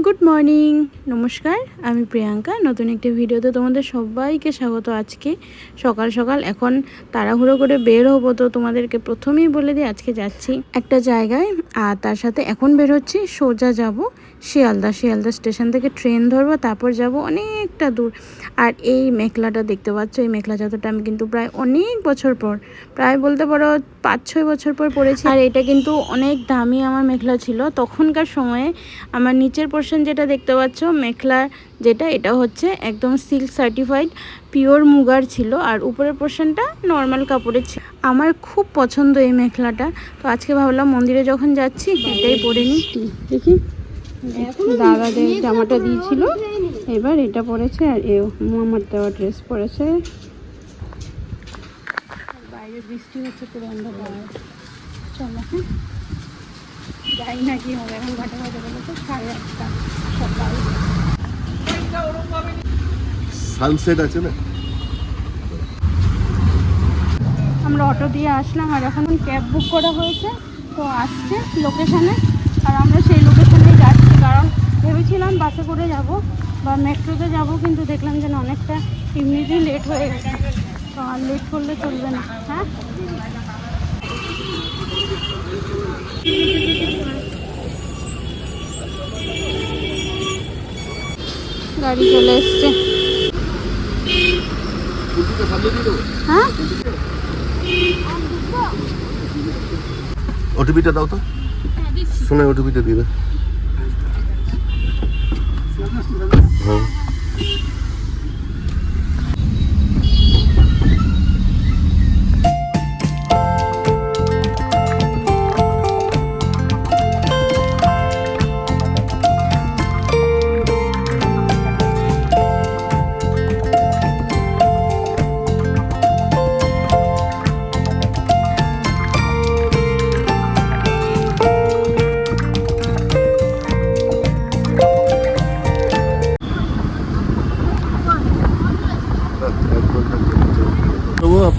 Good morning নমস্কার, আমি প্রিয়াঙ্কা। নতুন একটি ভিডিওতে তোমাদের সবাইকে স্বাগত আজকে। সকাল সকাল এখন তাড়াহুড়ো করে বের হব, তো তোমাদেরকে প্রথমেই বলে দিই, আজকে যাচ্ছি একটা জায়গায়। আর তার সাথে এখন বের হচ্ছি, সোজা যাব শিয়ালদা শিয়ালদা স্টেশন থেকে ট্রেন ধরবো, তারপর যাব অনেকটা দূর। আর এই মেখলাটা দেখতে পাচ্ছ, এই মেখলা চাদরটা আমি কিন্তু প্রায় অনেক বছর পর, প্রায় বলতে পারো পাঁচ ছয় বছর পর পরেছি। আর এটা কিন্তু অনেক দামি আমার মেখলা ছিল। তখনকার সময়ে আমার নিচের পোর্শন যেটা দেখতে পাচ্ছ, মেখলা যেটা, এটা হচ্ছে একদম সিল্ক সার্টিফাইড পিওর মুগার ছিল। আর উপরের পোর্শনটা নর্মাল কাপড়ের ছিল। আমার খুব পছন্দ এই মেখলাটা। তো আজকে ভাবলাম মন্দিরে যখন যাচ্ছি এটাই পরে নিই। দেখি। দাদা যে জামাটা দিয়েছিল। এবার এটা পরেছে আর এ আমার দেওয়া ড্রেস পরেছে। বাইরে বৃষ্টি হচ্ছে পুরো অন্ধকার। চলো হ্যাঁ? যাই না কি হবে এখন ঘাটে ঘাটে বলে তো সাড়ে আটটা সকাল। সানসেট আছে না? আমরা অটো দিয়ে আসলাম আর এখন ক্যাব বুক করা হয়েছে তো আসছে লোকেশানে আর আমরা সেই লোকেশানেই যাচ্ছি কারণ ভেবেছিলাম বাসে করে যাব বা মেট্রোতে যাব কিন্তু দেখলাম যেন অনেকটা এমনিতেই লেট হয়ে গেছে। তো আর লেট করলে চলবে না হ্যাঁ? গাড়ি চলে এসছে। হ্যাঁ? ওটিপিটা দাও তো। শুনে ওটিপিটা দিবে। হ্যাঁ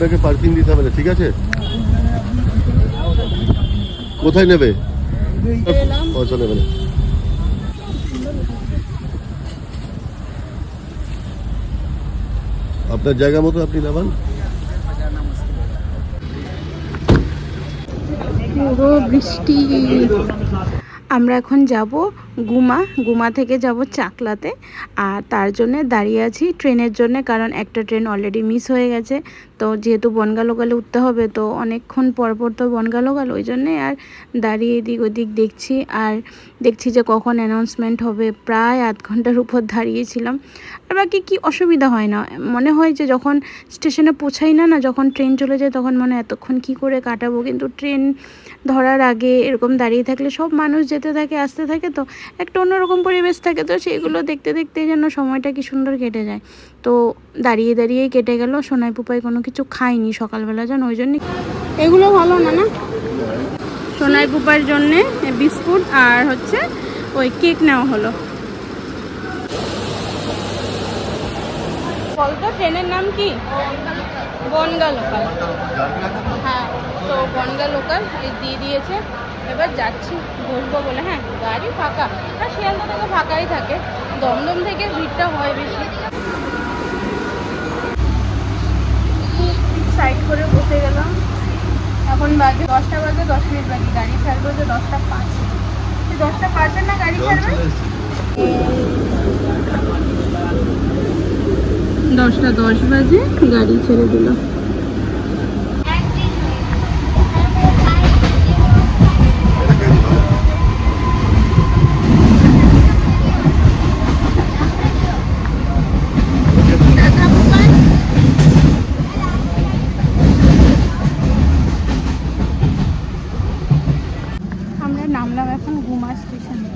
আপনাকে পার্কিং দিতে হবে না ঠিক আছে? কোথায় নেবে? আপনার জায়গা মতো আপনি নামান। বৃষ্টি। আমরা এখন যাব গুমা। গুমা থেকে যাব চাকলাতে। আর তার জন্য দাঁড়িয়ে আছি ট্রেনের জন্য, কারণ একটা ট্রেন অলরেডি মিস হয়ে গেছে। তো যেহেতু বনগা লোকালে উঠতে হবে, তো অনেকক্ষণ পর পর তো বনগা লোকাল ওই জন্যে আর দাঁড়িয়ে এদিক ওদিক দেখছি। আর দেখছি যে কখন অ্যানাউন্সমেন্ট হবে, প্রায় আধ ঘণ্টার উপর দাঁড়িয়েছিলাম। আর বাকি কি অসুবিধা হয় না। মনে হয় যে যখন স্টেশনে পৌঁছাই না না যখন ট্রেন চলে যায়, তখন মনে এতক্ষণ কী করে কাটাবো। কিন্তু ট্রেন ধরার আগে এরকম দাঁড়িয়ে থাকলে সব মানুষ যেতে থাকে, আসতে থাকে তো একটা অন্যরকম পরিবেশ থাকে তো সেগুলো দেখতে দেখতে যেন সময়টা কি সুন্দর কেটে যায়। তো দাঁড়িয়ে দাঁড়িয়েই কেটে গেল, সোনাই পুপাই কোনো কিছু খাইনি সকালবেলা যেন ওই জন্যই এগুলো ভালো না না? সোনাই পুপার জন্যে বিস্কুট আর হচ্ছে ওই কেক নেওয়া হলো। বলতো, ট্রেনের নাম কি? বনগা তো বনগা লোকাল দিয়ে দিয়েছে। এবার যাচ্ছি বসবো বলে। হ্যাঁ গাড়ি ফাঁকা। আর শিয়ালদা থেকে ফাঁকাই থাকে। দমদম থেকে ভিড়টা হয় বেশি। সাইড করে বসে গেলাম। এখন বাজে দশটা বাজে, দশ মিনিট বাকি। গাড়ি ছাড়বো যে দশটা পাঁচ। দশটা পাঁচে না গাড়ি ছাড়বে? দশটা দশ বাজে, গাড়ি ছেড়ে দিল। আমরা নামলাম এখন গুমা স্টেশনে।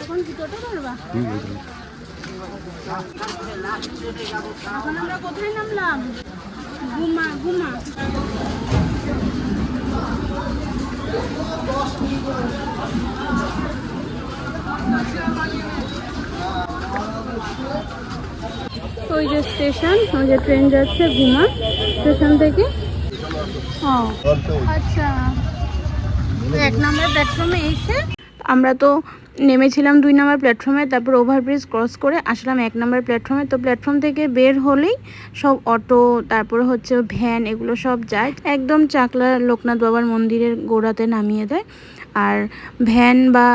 এখন এখন আমরা কোথায় নামলাম? গুমা গুমা ওই যে স্টেশন ওই যে ট্রেন যাচ্ছে ঘুমা স্টেশন থেকে। ও আচ্ছা। এক নম্বর প্ল্যাটফর্মে এসে আমরা তো নেমেছিলাম দুই নম্বর প্ল্যাটফর্মে তারপর ওভারব্রিজ ক্রস করে আসলাম এক নম্বর প্ল্যাটফর্মে তো প্ল্যাটফর্ম থেকে বের হলেই সব অটো তারপর হচ্ছে ভ্যান এগুলো সব যায়। একদম চাকলা লোকনাথ বাবার মন্দিরের গোড়াতে নামিয়ে দেয়। আর ভ্যান বা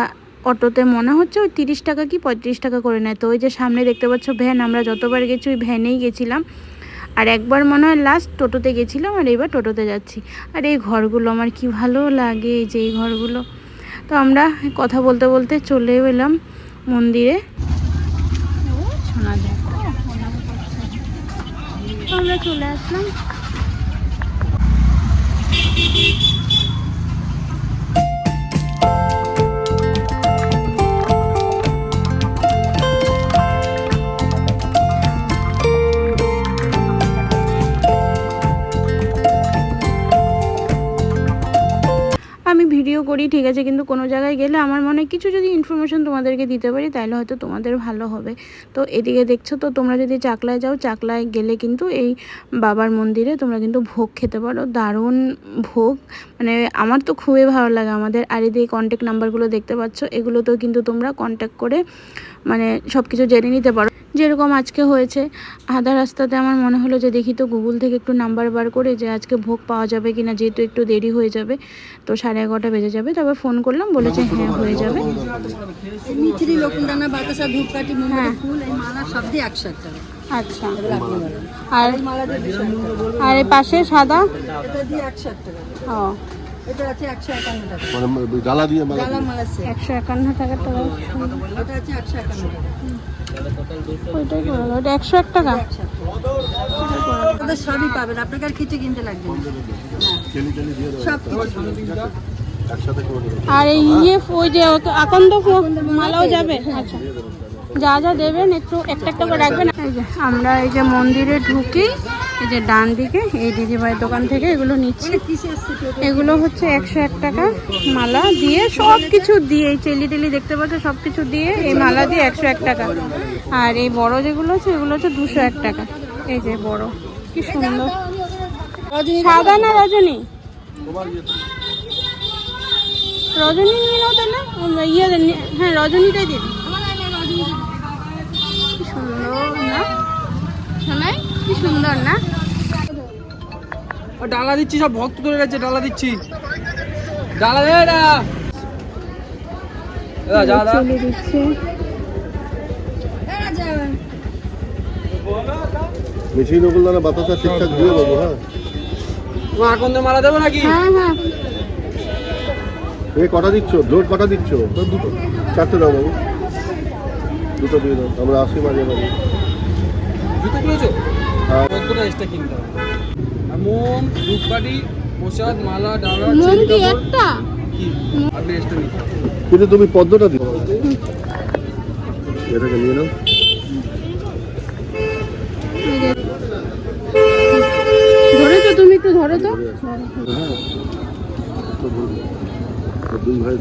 অটোতে মনে হচ্ছে ওই তিরিশ টাকা কি পঁয়ত্রিশ টাকা করে নেয়। তো ওই যে সামনে দেখতে পাচ্ছ ভ্যান আমরা যতবার গেছি ওই ভ্যানেই গেছিলাম। আর একবার মনে হয় লাস্ট টোটোতে গেছিলাম আর এবার টোটোতে যাচ্ছি। আর এই ঘরগুলো আমার কি ভালো লাগে, এই যে এই ঘরগুলো। তো আমরা কথা বলতে বলতে চলে এলাম মন্দিরে। আমরা চলে আসলাম। আমি ভিডিও করি, ঠিক আছে, কিন্তু কোনো জায়গায় গেলে আমার মনে কিছু যদি ইনফরমেশন তোমাদেরকে দিতে পারি, তাহলে হয়তো তোমাদের ভালো হবে। তো এদিকে দেখছ তো, তোমরা যদি চাকলায় যাও, চাকলায় গেলে কিন্তু এই বাবার মন্দিরে তোমরা কিন্তু ভোগ খেতে পারো, দারুণ ভোগ। মানে আমার তো খুবই ভালো লাগে আমাদের। আর এদিকে কন্ট্যাক্ট নাম্বারগুলো দেখতে পাচ্ছ, এগুলোতেও কিন্তু তোমরা কন্ট্যাক্ট করে মানে সব কিছু জেনে নিতে পারো। যেরকম আজকে হয়েছে আধা রাস্তাতে আমার মনে হলো যে দেখি তো গুগল থেকে একটু নাম্বার বার করে যে আজকে ভোগ পাওয়া যাবে কিনা যেহেতু একটু দেরি হয়ে যাবে তো সাড়ে এগারোটা বেজে যাবে। তারপর ফোন করলাম বলেছে হ্যাঁ হয়ে যাবে। হ্যাঁ। আচ্ছা। আর আর এই পাশে সাদা? ও। এটা আছে একশো একান্ন টাকা। মানে ডালা দিয়ে মালা টাকা টাকা। আছে ওইটাই করে সবই পাবেন। আপনাকে আর কিছু কিনতে লাগবে না। চেনি টেনি দিয়ে দেবো। সব কিছু। একসাথে করে দেবো। আর এই ইয়ে ওই যে আকন্দ মালাও যাবে? আচ্ছা। যা যা দেবেন একটু একটা একটা করে রাখবেন। আমরা এই যে মন্দিরে ঢুকি। এই যে ডান দিকে, এই দিদিভাইয়ের দোকান থেকে এগুলো নিচ্ছি। এগুলো হচ্ছে একশো এক টাকা মালা দিয়ে সব কিছু দিয়ে, এই চেলি টেলি দেখতে পাচ্ছ সব কিছু দিয়ে এই মালা দিয়ে একশো এক টাকা। আর এই বড় যেগুলো আছে, এগুলো হচ্ছে দুশো এক টাকা। এই যে বড়, কি সুন্দর। সাদা না রজনী? রজনী নিয়ে নাও তাহলে। ইয়ে হ্যাঁ রজনীটাই দিন কি সুন্দর না? শোনাই, কি সুন্দর না? ডালা দিচ্ছি সব ভক্ত ধরে গেছে ডালা দিচ্ছি। ডালা দে বাতাসা ঠিকঠাক দিয়ে দেবো হ্যাঁ? তোমার আকন্দের মালা দেবো নাকি? হ্যাঁ হ্যাঁ এ কটা দিচ্ছ? কটা দিচ্ছ? দুটো। চারটে দাও বাবু। দুটো দিয়ে দাও আমরা আসি মাঝে মাঝে। জুতো কিনতে হবে? মোম ধূপকাঠি প্রসাদ মালা ডালা মোম কি একটা? আপনি এক্সট্রা নিতে কিন্তু তুমি পদ্মটা দিও। এটাকে নিয়ে নাও। ধরে তো তুমি একটু ধরো তো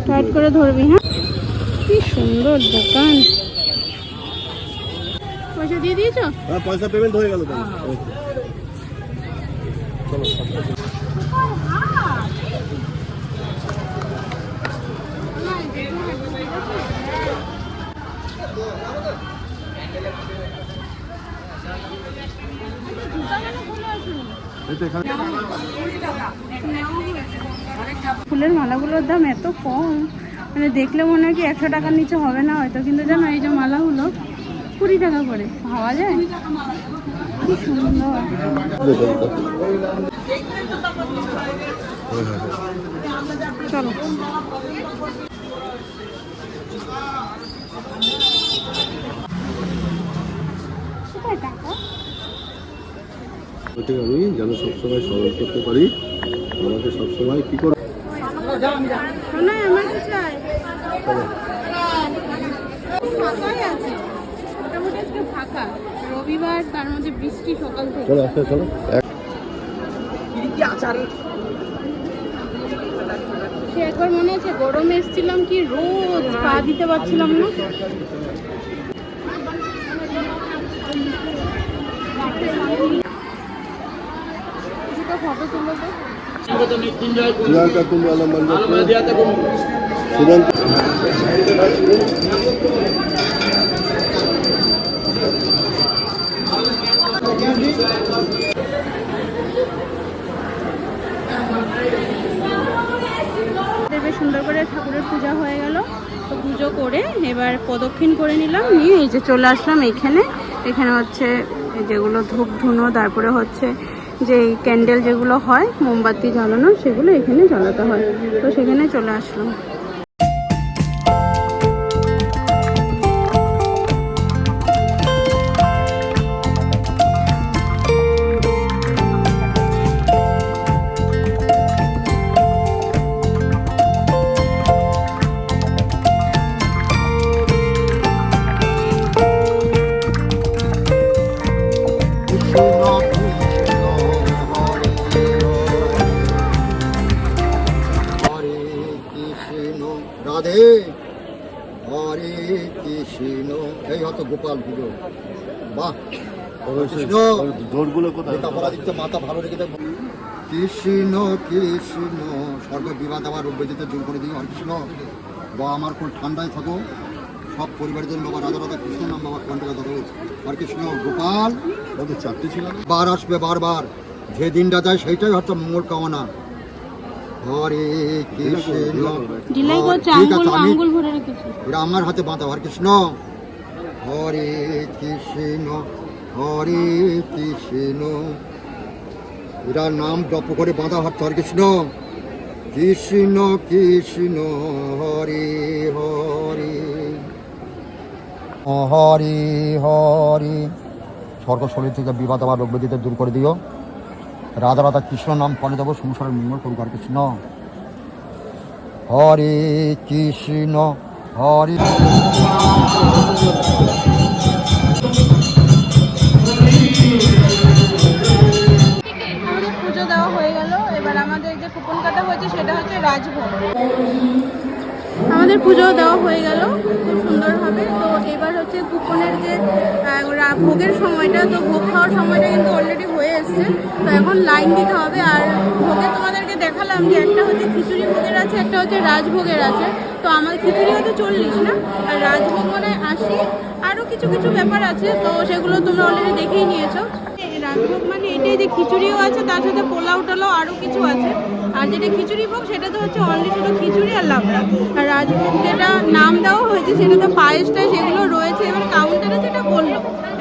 টাইট করে ধরবি হ্যাঁ? কি সুন্দর দোকান। পয়সা দিয়ে দিয়েছ? হ্যাঁ পয়সা পেমেন্ট হয়ে গেল তাই চলো এই তো এখানে ফুলের মালাগুলোর দাম এত কম। মানে দেখলে মনে হয় কি একশো টাকার নিচে হবে না হয়তো, কিন্তু জানো এই যে মালাগুলো কুড়ি টাকা করে, পাওয়া যায়? আমি যেন সবসময় স্মরণ করতে পারি আমাকে সবসময় কি করে আমার কি চাই ফাঁকাই আছে মোটামুটি আজকে ফাঁকা। রবিবার তার মধ্যে বৃষ্টি সকাল থেকে। চলো আস্তে চলো। সে একবার মনে আছে গরমে এসেছিলাম কি রোদ পা দিতে পারছিলাম না? ফটো তুলো তো বেশ সুন্দর করে ঠাকুরের পূজা হয়ে গেল। তো পুজো করে এবার প্রদক্ষিণ করে নিলাম, নিয়ে এই যে চলে আসলাম এখানে। এখানে হচ্ছে যেগুলো ধূপ ধুনো, তারপরে হচ্ছে যে ক্যান্ডেল যেগুলো হয়, মোমবাতি জ্বালানো, সেগুলো এখানে জ্বালাতে হয়। তো সেখানে চলে আসলাম। মাথা ভালো রেখে দেব কৃষ্ণ কৃষ্ণ স্বর্গ বিবাদ আমার রোগ বেদিতে জোর করে দিই কৃষ্ণ বা আমার কোন ঠান্ডায় থাকো। সব পরিবারের জন্য বাবা রাধা রাধা কৃষ্ণ নাম বাবা কন্ট্রোল ধরো হরে কৃষ্ণ গোপাল ওদের চারটে ছিল। বার আসবে বারবার। যে দিনটা যায় সেইটাই হচ্ছে মঙ্গল কামনা। হরে কৃষ্ণ। ঠিক আছে আমি এটা আমার হাতে বাঁধা। হরে কৃষ্ণ। হরে কৃষ্ণ। হরে কৃষ্ণ। এরা নাম জপ করে বাঁধা হচ্ছে হরে কৃষ্ণ। কৃষ্ণ কৃষ্ণ, হরে হরে। হরে হরে। স্বর্গ শরীর থেকে বিবাদ আবার রোগ ব্যাধিতে দূর করে দিও। রাধা রাধা কৃষ্ণ নাম পরে দেবো, সংসারের মঙ্গল করুক হরে কৃষ্ণ। হরে কৃষ্ণ, হরে। পুজো দেওয়া হয়ে গেল, খুব সুন্দরভাবে। তো এবার হচ্ছে কুপনের যে ভোগের সময়টা, তো ভোগ খাওয়ার সময়টা কিন্তু অলরেডি হয়ে এসছে। তো এখন লাইন দিতে হবে। আর ভোগে তোমাদেরকে দেখালাম যে একটা হচ্ছে খিচুড়ি ভোগের আছে, একটা হচ্ছে রাজভোগের আছে। তো আমার খিচুড়ি হচ্ছে চল্লিশ না? আর রাজভোগ মানে আশি। আরও কিছু কিছু ব্যাপার আছে, তো সেগুলো তোমরা অলরেডি দেখেই নিয়েছো। রাজভোগ মানে এটাই যে খিচুড়িও আছে, তার সাথে পোলাও টোলাও আরও কিছু আছে। আর যেটা খিচুড়ি ভোগ, সেটা তো হচ্ছে অনলি শুধু খিচুড়ি আর লাবড়া। আর রাজভোগ যেটা নাম দেওয়া হয়েছে, সেটা তো পায়েসটা, সেগুলো রয়েছে। এবার কাউন্টারে যেটা বলল,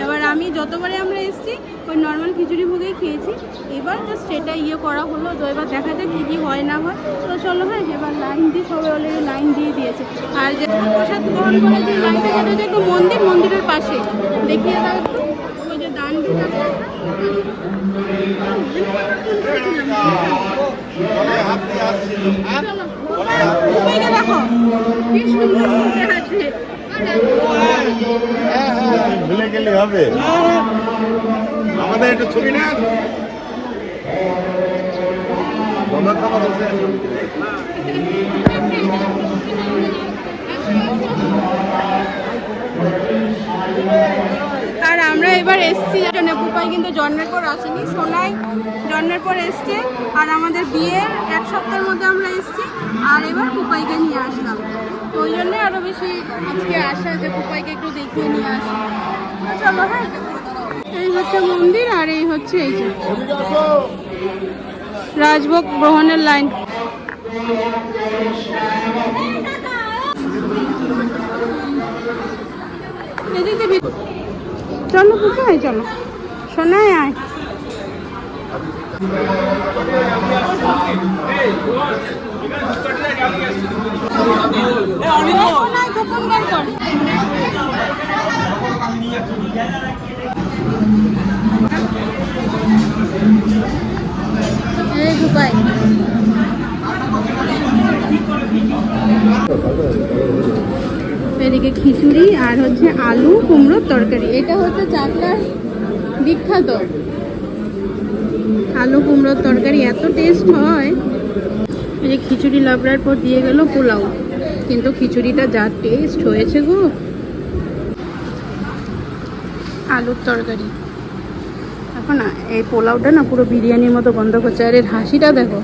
এবার আমি যতবারে আমরা এসেছি, ওই নর্মাল খিচুড়ি ভোগেই খেয়েছি। এবার জাস্ট সেটা ইয়ে করা হলো, তো এবার দেখা যাক কী কী হয় না হয়। তো চলো হ্যাঁ এবার লাইন দিয়ে সবাই অলরেডি লাইন দিয়ে দিয়েছে। আর যে প্রসাদ গ্রহণ করে যে লাইনটা সেটা হচ্ছে একটু মন্দির, মন্দিরের পাশে। দেখিয়ে দাও ভুলে গেলে হবে। আমাদের একটু ছবি না খাবার বসে আর আমরা এবার এসছি জন্য বুপাই কিন্তু জন্মের পর আসেনি, সোনাই জন্মের পর এসছে, আর আমাদের বিয়ের এক সপ্তাহের মধ্যে আমরা এসছি, আর এবার পুপাইকে নিয়ে আসলাম। ওই জন্যই আরও বেশি আজকে আসা যে পুপাইকে একটু দেখিয়ে নিয়ে আসি। চলো হ্যাঁ এই হচ্ছে মন্দির, আর এই হচ্ছে এই যে রাজভোগ গ্রহণের লাইন। এদিকে চলো কোথায় চলো। শোনায় আয়। এদিকে খিচুড়ি আর হচ্ছে আলু কুমড়োর তরকারি। এটা হচ্ছে চাকলার বিখ্যাত। আলু কুমড়োর তরকারি এত টেস্ট হয়। এই যে খিচুড়ি লাবড়ার পর দিয়ে গেল পোলাও। কিন্তু খিচুড়িটা যা টেস্ট হয়েছে গো। আলুর তরকারি। এখন এই পোলাওটা না পুরো বিরিয়ানির মতো গন্ধ করছে। আর এর হাসিটা দেখো।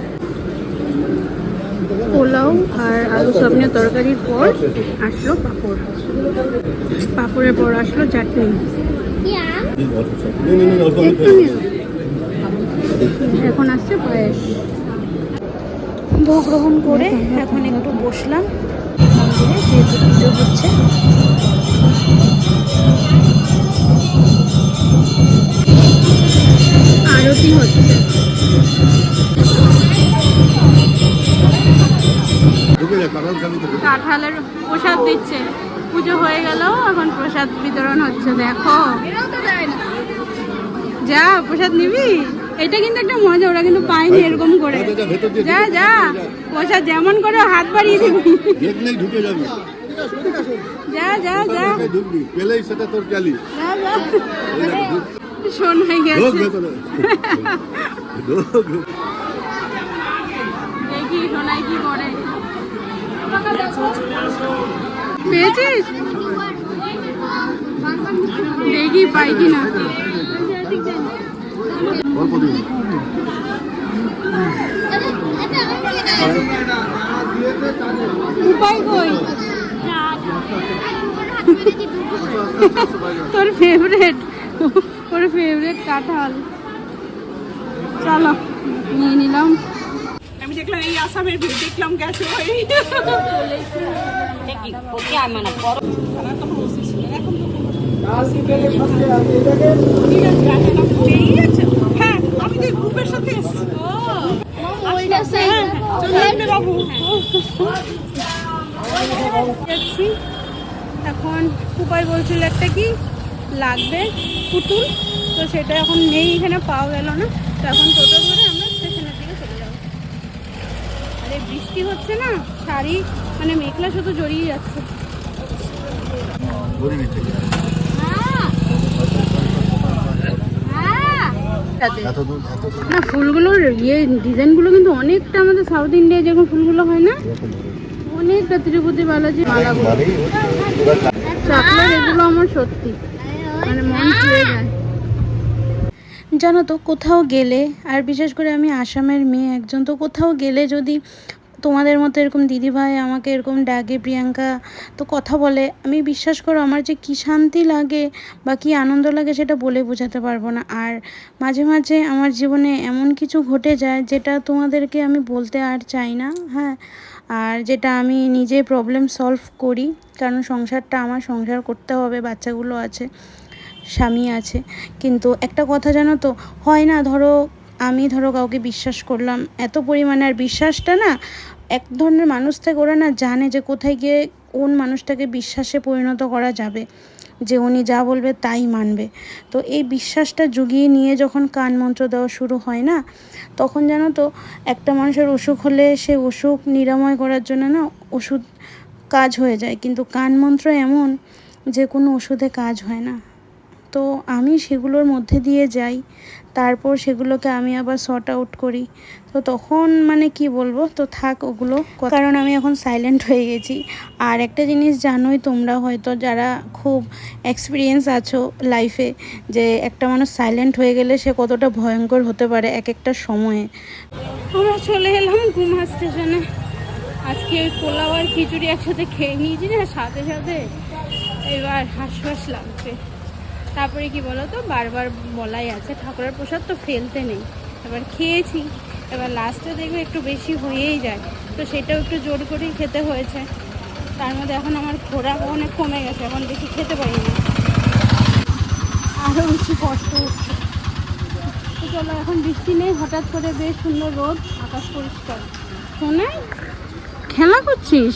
আর আলু সবনে তরকারির পর আসলো পাঁপড়। পাঁপড়ের পর আসলো চাটনি। এখন আসছে পায়েস। ভোগ গ্রহণ করে এখন একটু বসলাম। পুজো হচ্ছে আরতি হচ্ছে। কাঁঠালের প্রসাদ দিচ্ছে। পুজো হয়ে গেল এখন প্রসাদ বিতরণ হচ্ছে দেখো। যা প্রসাদ নিবি? এটা কিন্তু একটা মজা ওরা কিন্তু পায়নি এরকম করে। যা, যা, প্রসাদ যেমন করে হাত বাড়িয়ে দিবি। ঢুকে যাবি যা। যা পেলেই সেটা তোর শোনাই গেছে করে পেয়েছিস? দেখি পাই কিনা। কই? তোর ফেভারেট ওর ফেভারেট কাঁঠাল। চলো নিয়ে নিলাম। দেখলাম এই আসামের ভিড় দেখলাম গেছে হ্যাঁ আমি তো গ্রুপের সাথে এসেছি। যাচ্ছি এখন উপায় বলছিল একটা কি? লাগবে পুতুল। তো সেটা এখন নেই এখানে পাওয়া গেল না। তো এখন টোটো ধরে আমরা স্টেশনের দিকে চলে যাব আরে বৃষ্টি হচ্ছে না? শাড়ি মানে মেঘলা শুধু জড়িয়ে যাচ্ছে। এত দূর না ফুলগুলোর ইয়ে ডিজাইনগুলো কিন্তু অনেকটা আমাদের সাউথ ইন্ডিয়ায় যেরকম ফুলগুলো হয় না? অনেকটা তিরুপতি বালাজি মালাগুলো চাকলার এগুলো আমার সত্যি। মানে মন ছুঁয়ে যায়। জানো তো, কোথাও গেলে, আর বিশেষ করে আমি আসামের মেয়ে একজন, তো কোথাও গেলে যদি তোমাদের মতো এরকম দিদিভাই আমাকে এরকম ডাকে, প্রিয়াঙ্কা, তো কথা বলে, আমি বিশ্বাস করো আমার যে কী শান্তি লাগে বা কী আনন্দ লাগে সেটা বলে বোঝাতে পারব না। আর মাঝে মাঝে আমার জীবনে এমন কিছু ঘটে যায় যেটা তোমাদেরকে আমি বলতে আর চাই না হ্যাঁ। আর যেটা আমি নিজে প্রবলেম সলভ করি, কারণ সংসারটা আমার, সংসার করতে হবে, বাচ্চাগুলো আছে। স্বামী আছে। কিন্তু একটা কথা জানো তো, হয় না ধরো আমি ধরো কাউকে বিশ্বাস করলাম, এত পরিমাণে আর বিশ্বাসটা না এক ধরনের মানুষ থেকে ওরা না জানে যে কোথায় গিয়ে কোন মানুষটাকে বিশ্বাসে পরিণত করা যাবে, যে উনি যা বলবে তাই মানবে। তো এই বিশ্বাসটা জুগিয়ে নিয়ে যখন কান মন্ত্র দেওয়া শুরু হয় না, তখন জানো তো একটা মানুষের অসুখ হলে সে অসুখ নিরাময় করার জন্য না ওষুধ কাজ হয়ে যায়। কিন্তু কান মন্ত্র এমন যে কোনো ওষুধে কাজ হয় না। তো আমি সেগুলোর মধ্যে দিয়ে যাই, তারপর সেগুলোকে আমি আবার শর্ট আউট করি। তো তখন মানে কি বলব? তো থাক ওগুলো। কারণ আমি এখন সাইলেন্ট হয়ে গেছি। আর একটা জিনিস জানোই তোমরা হয়তো যারা খুব এক্সপিরিয়েন্স আছো লাইফে যে একটা মানুষ সাইলেন্ট হয়ে গেলে সে কতটা ভয়ঙ্কর হতে পারে এক একটা সময়ে। আমরা চলে এলাম গুমা স্টেশনে আজকে ওই পোলাও আর খিচুড়ি একসাথে খেয়ে নিয়েছি না সাথে সাথে এবার হাঁসফাঁস লাগছে। তারপরে কি বলো তো বারবার বলাই আছে, ঠাকুরের প্রসাদ তো ফেলতে নেই। এবার খেয়েছি, এবার লাস্টে দেখবে একটু বেশি হয়েই যায়। তো সেটাও একটু জোর করেই খেতে হয়েছে। তার মধ্যে এখন আমার খোরাক অনেক কমে গেছে, এখন বেশি খেতে পারি না। আরও বেশি কষ্ট হচ্ছে। তো চলো, এখন বৃষ্টি নেই, হঠাৎ করে বেশ সুন্দর রোদ, আকাশ পরিষ্কার। শোনে খেলা করছিস?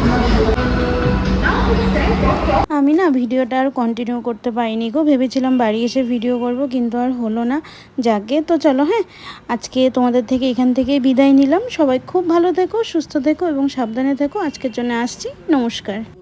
আমি না ভিডিওটা আর কন্টিনিউ করতে পারিনি গো। ভেবেছিলাম বাড়ি এসে ভিডিও করব, কিন্তু আর হলো না। যাকে, তো চলো হ্যাঁ। আজকে তোমাদের থেকে এখান থেকেই বিদায় নিলাম। সবাই খুব ভালো থেকো, সুস্থ থেকো এবং সাবধানে থেকো। আজকের জন্য আসছি। নমস্কার।